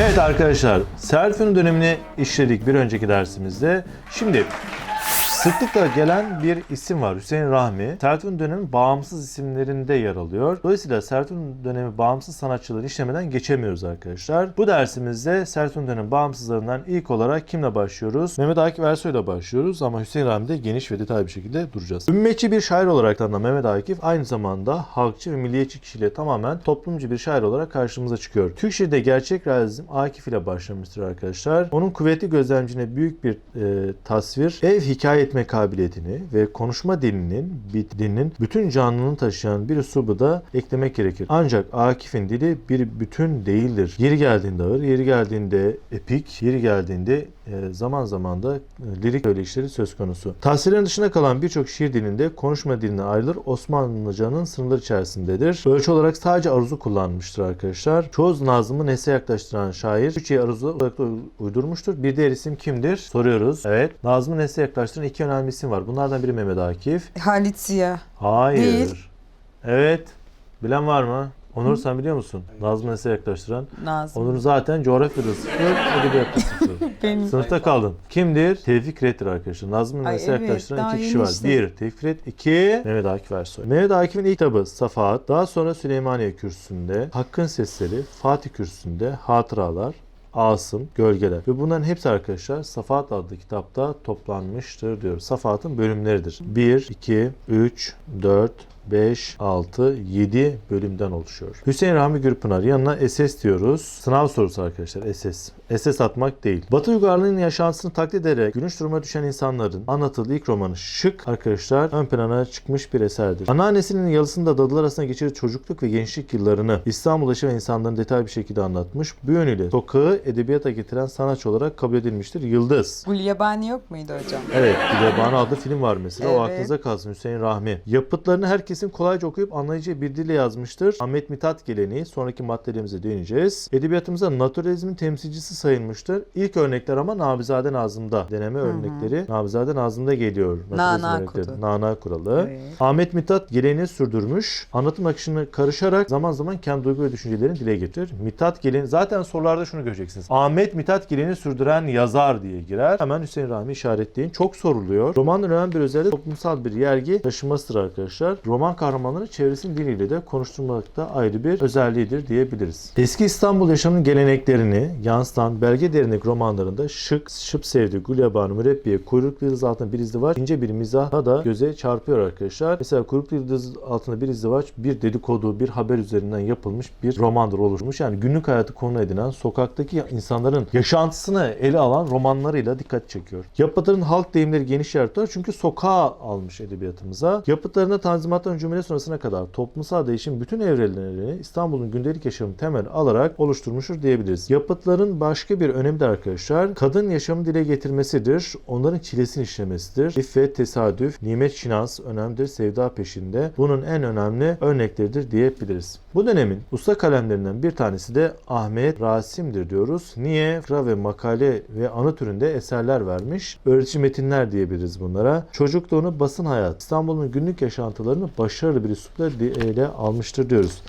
Evet arkadaşlar, Serfin dönemini işledik bir önceki dersimizde. Şimdi sıklıkla gelen bir isim var Hüseyin Rahmi. Serfin dönemi bağımsız isimlerinde yer alıyor. Dolayısıyla Serfin dönemi bağımsız sanatçıları işlemeden geçemiyoruz arkadaşlar. Bu dersimizde Serfin dönemi bağımsızlarından ilk olarak kimle başlıyoruz? Mehmet Akif Ersoy ile başlıyoruz ama Hüseyin Rahmi'de geniş ve detaylı bir şekilde duracağız. Ümmetçi bir şair olarak tanınan Mehmet Akif aynı zamanda halkçı ve milliyetçi kişiliğe tamamen toplumcu bir şair olarak karşımıza çıkıyor. Türk şiirde gerçek realizm Akif ile başlamıştır arkadaşlar. Onun kuvvetli gözlemcine büyük bir e, tasvir, ev hikaye etme kabiliyetini ve konuşma dilinin, bit- dilinin bütün canlılığını taşıyan bir üslubu da eklemek gerekir. Ancak Akif'in dili bir bütün değildir. Yeri geldiğinde ağır, yeri geldiğinde epik, yeri geldiğinde e, zaman zaman da e, lirik söyleşleri söz konusu. Tahsillerin dışında kalan birçok şiir dilinde konuşma diline ayrılır. Osmanlıcanın sınırları içerisindedir. Ölçü olarak sadece aruzu kullanmıştır arkadaşlar. Çoğu nazımı nesne yaklaştıran şair Türkçe'ye aruzu uydurmuştur. Bir diğer isim kimdir? Soruyoruz. Evet. Nazımı nesne yaklaştıran iki önemli isim var. Bunlardan biri Mehmet Akif. Halit Ziya. Hayır. Değil. Evet. Bilen var mı? Onur sen biliyor musun? Nazımı nesne yaklaştıran. Nazım. Onur zaten coğrafyada sıfır, edebiyatta sıfır. Benim. Sınıfta kaldın. Kimdir? Tevfik Red'dir arkadaşlar. Nazım'ın Ay nesne evet, yaklaştıran iki kişi var. işte. Bir, Tevfik Red. iki Mehmet Akif Ersoy. Mehmet Akif'in ilk kitabı Safahat. Daha sonra Süleymaniye Kürsüsü'nde, Hakkın Sesleri, Fatih Kürsüsü'nde, Hatıralar, Asım, Gölgeler. Ve bunların hepsi arkadaşlar Safahat adlı kitapta toplanmıştır diyor. Safahat'ın bölümleridir. 1, 2, 3, 4, 5, 6, 7 bölümden oluşuyor. Hüseyin Rahmi Gürpınar yanına SS diyoruz. Sınav sorusu arkadaşlar SS. SS atmak değil. Batı uygarlığının yaşantısını taklit ederek gülünç duruma düşen insanların anlatıldığı ilk romanı Şık arkadaşlar ön plana çıkmış bir eserdir. Anneannesinin yalısında dadılar arasında geçirdiği çocukluk ve gençlik yıllarını İstanbul ve insanların detaylı bir şekilde anlatmış. Bu yönüyle sokağı edebiyata getiren sanatçı olarak kabul edilmiştir. Yıldız. Gulyabani yok muydu hocam? Evet, Gülyabani adlı film var mesela. O Evet. aklınıza kalsın Hüseyin Rahmi. Yapıtlarını herkesin kolayca okuyup anlayacağı bir dille yazmıştır. Ahmet Mithat geleneği. Sonraki maddelerimize değineceğiz. Edebiyatımızda naturalizmin temsilcisi sayılmıştır. İlk örnekler ama Nabizade Nazım'da. Deneme örnekleri Nabizade Nazım'da geliyor. Nana kutu. Nana kuralı. Evet. Ahmet Mithat geleneğini sürdürmüş. Anlatım akışını karışarak zaman zaman kendi duygu ve düşüncelerini dile getirir. Mithat geleneği zaten sorularda şunu göreceksiniz. Ahmet Mithat geleneğini sürdüren yazar diye girer. Hemen Hüseyin Rahmi işaretleyin. Çok soruluyor. Romanın önemli bir özelliği toplumsal bir yergi taşımasıdır arkadaşlar. Roman kahramanları çevresinin diliyle de konuşturmakta ayrı bir özelliğidir diyebiliriz. Eski İstanbul yaşamının geleneklerini yansıtan belge derinlik romanlarında Şık, Şıp Sevdi, Gulyabani, Mürebbiye, Kuyruklu Yıldız altında bir izdivaç ince bir mizahla da göze çarpıyor arkadaşlar. Mesela Kuyruklu Yıldız altında bir izdivaç bir dedikodu, bir haber üzerinden yapılmış bir romandır oluşmuş. Yani günlük hayatı konu edinen, sokaktaki insanların yaşantısını ele alan romanlarıyla dikkat çekiyor. Yapıtların halk deyimleri geniş tutar çünkü sokağa almış edebiyatımıza. Yapıtlarında Tanzimat'tan cümle sonrasına kadar toplumsal değişim bütün evrelerini İstanbul'un gündelik yaşamı temel alarak oluşturmuştur diyebiliriz. Yapıtların başka bir önemi de arkadaşlar kadın yaşamı dile getirmesidir. Onların çilesini işlemesidir. İffet, tesadüf, nimet şinas önemlidir. Sevda peşinde. Bunun en önemli örnekleridir diyebiliriz. Bu dönemin usta kalemlerinden bir tanesi de Ahmet Rasim'dir diyoruz. Niye? Fıkra ve makale ve anı türünde eserler vermiş. Öğretici metinler diyebiliriz bunlara. Çocukluğunu basın hayat, İstanbul'un günlük yaşantılarını başarılı bir üslupla ele almıştır diyoruz.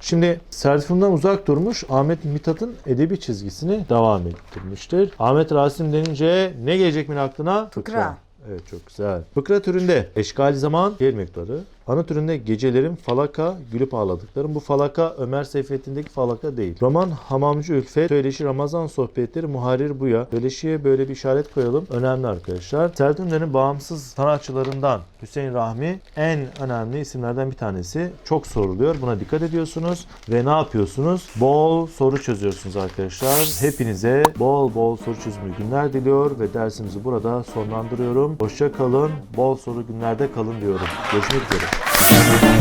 Şimdi sertifimden uzak durmuş Ahmet Mithat'ın edebi çizgisini devam ettirmiştir. Ahmet Rasim denince ne gelecek mi aklına? Fıkra. Evet çok güzel. Fıkra türünde eşgali zaman şiir miktarı. Ana türünde gecelerin falaka, gülüp ağladıklarım. Bu falaka Ömer Seyfettin'deki falaka değil. Roman Hamamcı Ülfet, Söyleşi Ramazan Sohbetleri, Muharir Buya. Söyleşiye böyle bir işaret koyalım. Önemli arkadaşlar. Sertünler'in bağımsız sanatçılarından Hüseyin Rahmi en önemli isimlerden bir tanesi. Çok soruluyor. Buna dikkat ediyorsunuz. Ve ne yapıyorsunuz? Bol soru çözüyorsunuz arkadaşlar. Hepinize bol bol soru çözümü günler diliyor ve dersimizi burada sonlandırıyorum. Hoşça kalın. Bol soru günlerde kalın diyorum. Görüşmek üzere. Thank you.